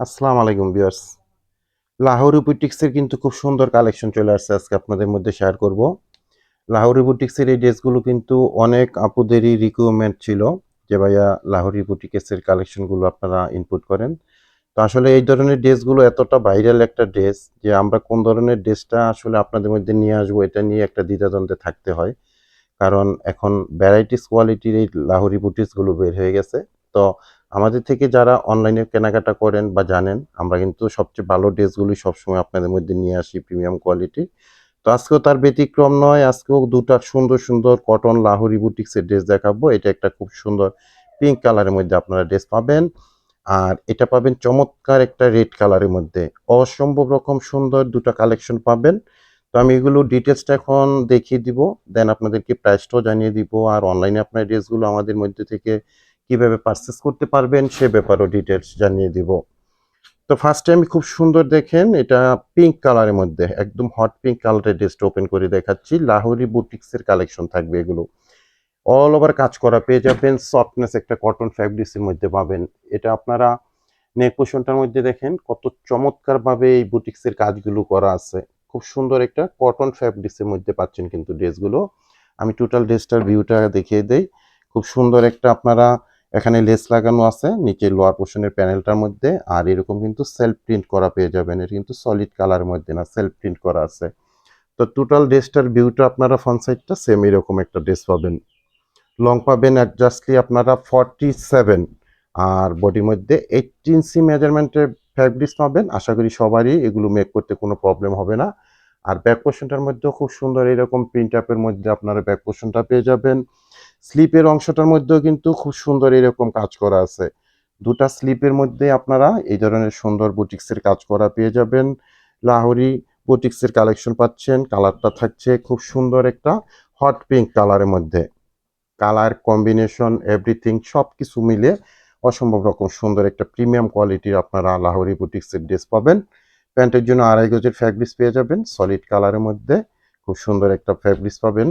আসসালামু আলাইকুম বিয়ার্স লাহোরি বুটিক্সের কিন্তু খুব সুন্দর কালেকশন চলে আসছে আজকে আপনাদের মধ্যে শেয়ার করব। লাহোরি বুটিক্সের এই ড্রেসগুলো কিন্তু অনেক আপুদেরই রিকোয়ারমেন্ট ছিল যে ভাইয়া লাহোরি বুটিক্সের কালেকশনগুলো আপনারা ইনপুট করেন। তো আসলে এই ধরনের ড্রেসগুলো এতটা ভাইরাল একটা ড্রেস যে আমরা কোন ধরনের ড্রেসটা আসলে আপনাদের মধ্যে নিয়ে আসব এটা নিয়ে একটা দ্বিধাদ্বন্দ্বে থাকতে হয়। কারণ এখন ভ্যারাইটিস কোয়ালিটির এই লাহোরি বুটিক্সগুলো বের হয়ে গেছে। তো আমাদের থেকে যারা অনলাইনে কেনাকাটা করেন বা জানেন, আমরা কিন্তু সবচেয়ে ভালো ড্রেসগুলি সবসময় আপনাদের মধ্যে নিয়ে আসি প্রিমিয়াম কোয়ালিটি তো আজকেও তার ব্যতিক্রম নয়, আজকেও দুটো সুন্দর সুন্দর কটন লাহোরি বুটিক্সের ড্রেস দেখাবো। এটা একটা খুব সুন্দর পিঙ্ক কালারের মধ্যে আপনারা ড্রেস পাবেন। আর এটা পাবেন চমৎকার একটা রেড কালারের মধ্যে। অসম্ভব রকম সুন্দর দুটো কালেকশন পাবেন। তো আমি এগুলো ডিটেলসটা এখন দেখিয়ে দিব দেন আপনাদেরকে প্রাইসটাও জানিয়ে দিব। আর অনলাইনে আপনার ড্রেসগুলো আমাদের মধ্যে থেকে কীভাবে পারচেস করতে পারবেন সে ব্যাপারেও ডিটেলস জানিয়ে দিব। তো ফার্স্টে আমি খুব সুন্দর দেখেন, এটা পিঙ্ক কালারের মধ্যে, একদম হট পিঙ্ক কালারের ড্রেসটা ওপেন করে দেখাচ্ছি। লাহোরি বুটিক্সের কালেকশন থাকবে এগুলো। অল ওভার কাজ করা পেয়ে যাবেন সফটনেস একটা কটন ফ্যাব্রিক্সের মধ্যে পাবেন। এটা আপনারা নেক পোষণটার মধ্যে দেখেন, কত চমৎকারভাবে এই বুটিক্সের কাজগুলো করা আছে। খুব সুন্দর একটা কটন ফ্যাব্রিক্সের মধ্যে পাচ্ছেন কিন্তু ড্রেসগুলো আমি টোটাল ড্রেসটার ভিউটা দেখিয়ে দেই। খুব সুন্দর একটা আপনারা এখানে লেস লাগানো আছে, নিচে লোয়ার পোর্শনের প্যানেলটার মধ্যে, আর এরকম কিন্তু সেলফ প্রিন্ট করা পেয়ে যাবেন। এটা কিন্তু সলিড কালারের মধ্যে না সেলফ প্রিন্ট করা আছে। তো টোটাল ড্রেসটার ভিউটা আপনারা ফ্রন্ট সাইডটা সেম এরকম একটা ড্রেস পাবেন। লং পাবেন অ্যাডজাস্টলি আপনারা ফর্টি সেভেন আর বডির মধ্যে এইট ইঞ্চি মেজারমেন্টের ফ্যাব্রিক্স পাবেন। আশা করি সবারই এগুলো মেক করতে কোনো প্রবলেম হবে না। আর ব্যাক পোর্শনটার মধ্যেও খুব সুন্দর এরকম প্রিন্ট আপের মধ্যে আপনারা ব্যাক পোর্শনটা পেয়ে যাবেন। স্লিপের অংশটার মধ্যেও কিন্তু খুব সুন্দর এরকম কাজ করা আছে। দুটা স্লিপের মধ্যে আপনারা এই ধরনের সুন্দর বুটিক্সের কাজ করা পেয়ে যাবেন। লাহোরি বুটিক্সের কালেকশন পাচ্ছেন, কালারটা থাকছে খুব সুন্দর একটা হট পিঙ্ক কালারের মধ্যে। কালার, কম্বিনেশন, এভরিথিং সব কিছু মিলে অসম্ভব রকম সুন্দর একটা প্রিমিয়াম কোয়ালিটির আপনারা লাহোরি বুটিক্সের ড্রেস পাবেন। প্যান্টের জন্য আড়াই গজের ফ্যাব্রিক্স পেয়ে যাবেন সলিড কালারের মধ্যে। খুব সুন্দর একটা ফ্যাব্রিক্স পাবেন।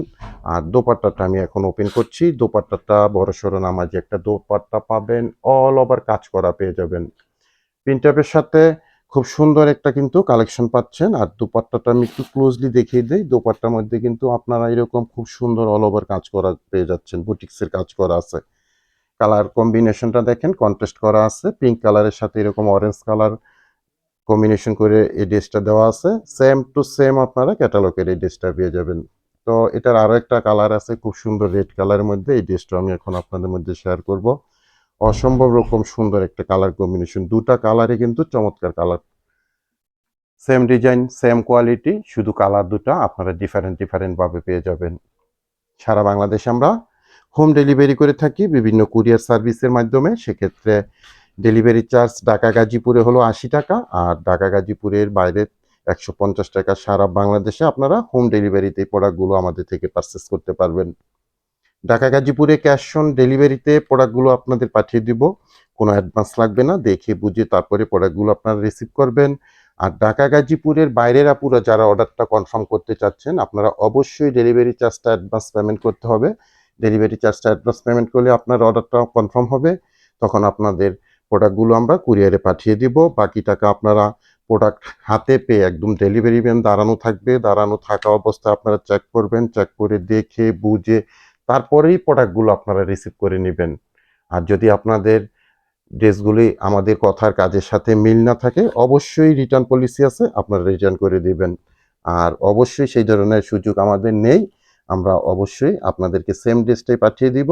আর দোপাট্টাটা আমি এখন ওপেন করছি। দোপাট্টাটা বড় সড়ো নামাজি একটা দোপাট্টা পাবেন অল ওভার কাজ করা পেয়ে যাবেন। প্রিন্টাপের সাথে খুব সুন্দর একটা কিন্তু কালেকশন পাচ্ছেন। আর দোপাট্টাটা আমি একটু ক্লোজলি দেখিয়ে দিই। দোপাট্টার মধ্যে কিন্তু আপনারা এরকম খুব সুন্দর অল ওভার কাজ করা পেয়ে যাচ্ছেন। বুটিক্সের কাজ করা আছে। কালার কম্বিনেশনটা দেখেন কন্ট্রাস্ট করা আছে। পিঙ্ক কালারের সাথে এরকম অরেঞ্জ কালার কম্বিনেশন করে এই ড্রেসটা দেওয়া আছে। সেম টু সেম আপনারা ক্যাটালগের এই ড্রেসটা পেয়ে যাবেন। তো এটার আরও একটা কালার আছে, খুব সুন্দর রেড কালারের মধ্যে। এই ড্রেসটা আমি এখন আপনাদের মধ্যে শেয়ার করব। অসম্ভব রকম সুন্দর একটা কালার কম্বিনেশন দুটা কালারে কিন্তু চমৎকার colour same design same quality শুধু কালার দুটা আপনারা ডিফারেন্ট ডিফারেন্টভাবে পেয়ে যাবেন। সারা বাংলাদেশে আমরা হোম ডেলিভারি করে থাকি, বিভিন্ন কুরিয়ার সার্ভিসের মাধ্যমে। সেক্ষেত্রে ডেলিভারি চার্জ ঢাকা গাজীপুরে হলো আশি টাকা আর ঢাকা গাজীপুরের বাইরে একশো পঞ্চাশ টাকা সারা বাংলাদেশে আপনারা হোম ডেলিভারিতে প্রোডাক্টগুলো আমাদের থেকে পারচেস করতে পারবেন। ঢাকা গাজীপুরে ক্যাশ অন ডেলিভারিতে প্রোডাক্টগুলো আপনাদের পাঠিয়ে দিব। কোনো অ্যাডভান্স লাগবে না, দেখে বুঝে তারপরে প্রোডাক্টগুলো আপনারা রিসিভ করবেন। আর ঢাকা গাজীপুরের বাইরের আপুরা যারা অর্ডারটা কনফার্ম করতে চাচ্ছেন, আপনারা অবশ্যই ডেলিভারি চার্জটা অ্যাডভান্স পেমেন্ট করতে হবে। ডেলিভারি চার্জটা অ্যাডভান্স পেমেন্ট করলে আপনার অর্ডারটা কনফার্ম হবে। তখন আপনাদের প্রোডাক্টগুলো আমরা কুরিয়ারে পাঠিয়ে দিব। বাকি টাকা আপনারা প্রোডাক্ট হাতে পেয়ে একদম ডেলিভারি ম্যান দাঁড়ানো থাকবে। দাঁড়ানো থাকা অবস্থায় আপনারা চেক করবেন চেক করে দেখে, বুঝে তারপরেই প্রোডাক্টগুলো আপনারা রিসিভ করে নেবেন। আর যদি আপনাদের ড্রেসগুলি আমাদের কথার কাজের সাথে মিল না থাকে, অবশ্যই রিটার্ন পলিসি আছে, আপনারা রিটার্ন করে দিবেন। আর অবশ্যই সেই ধরনের সুযোগ আমাদের নেই। আমরা অবশ্যই আপনাদেরকে সেম ড্রেসটাই পাঠিয়ে দিব।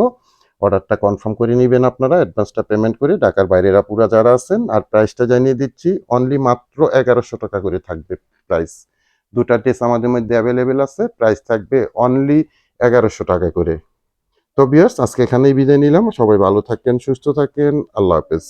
অর্ডারটা কনফার্ম করে নেবেন আপনারা, অ্যাডভান্সটা পেমেন্ট করে। ঢাকার বাইরের আপুরা যারা আছেন, আর প্রাইসটা জানিয়ে দিচ্ছি অনলি মাত্র এগারোশো টাকা করে থাকবে প্রাইস দুটা ড্রেস আমাদের মধ্যে অ্যাভেলেবেল আছে প্রাইস থাকবে অনলি এগারোশো টাকা করে। তো বিয়ার্স আজকে এখানেই বিদায় নিলাম। সবাই ভালো থাকেন, সুস্থ থাকেন। আল্লাহ হাফেজ।